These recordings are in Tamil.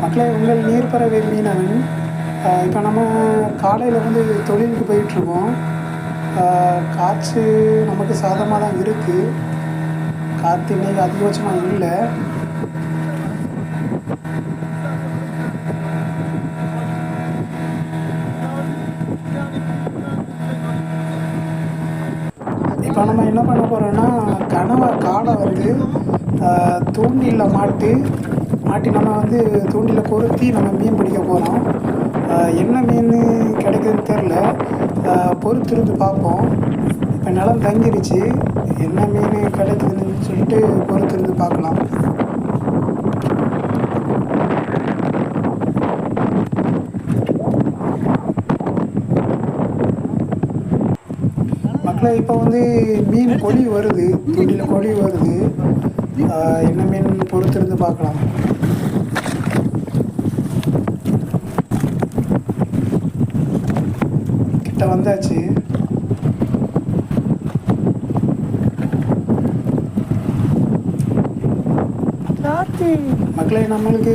மக்களை உங்கள் நீர்ப்பறவை மீனவன் இப்போ நம்ம காலையில் வந்து தொழிலுக்கு போயிட்டுருக்கோம். காற்று நமக்கு சாதமாக தான் இருக்குது காற்று இன்னைக்கு அதிகபட்சமாக இல்லை. இப்போ நம்ம என்ன பண்ண போகிறோன்னா கணவர் காலை வந்து ஆஹ், தூண்டிலில் மாட்டி மாட்டி நம்ம வந்து தூண்டில் பொருத்தி நம்ம மீன் பிடிக்க போகிறோம் என்ன மீன் கிடைக்குதுன்னு தெரில பொறுத்திருந்து பார்ப்போம். இப்போ நிலம் தங்கிருச்சு. என்ன மீன் கிடைக்குதுன்னு சொல்லிட்டு பொறுத்திருந்து பார்க்கலாம். மக்களை இப்போ வந்து மீன் கொடி வருது தூண்டில் கொடி வருது. என்ன மீன் பொறுத்திருந்து பார்க்கலாம். கிட்ட வந்தாச்சு. மக்களே நம்மளுக்கு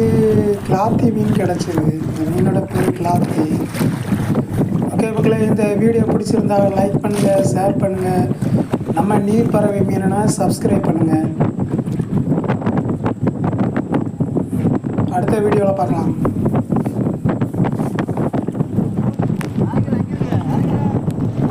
கிளாத்தி மீன் கிடச்சிது. இந்த மீனோட பேர் கிளாத்தி. ஓகே மக்களே இந்த வீடியோ பிடிச்சிருந்தா லைக் பண்ணுங்கள் ஷேர் பண்ணுங்கள் நம்ம நீர் பறவை மீனனா சப்ஸ்கிரைப் பண்ணுங்கள் அடுத்த வீடியோவில் பார்க்கலாம்.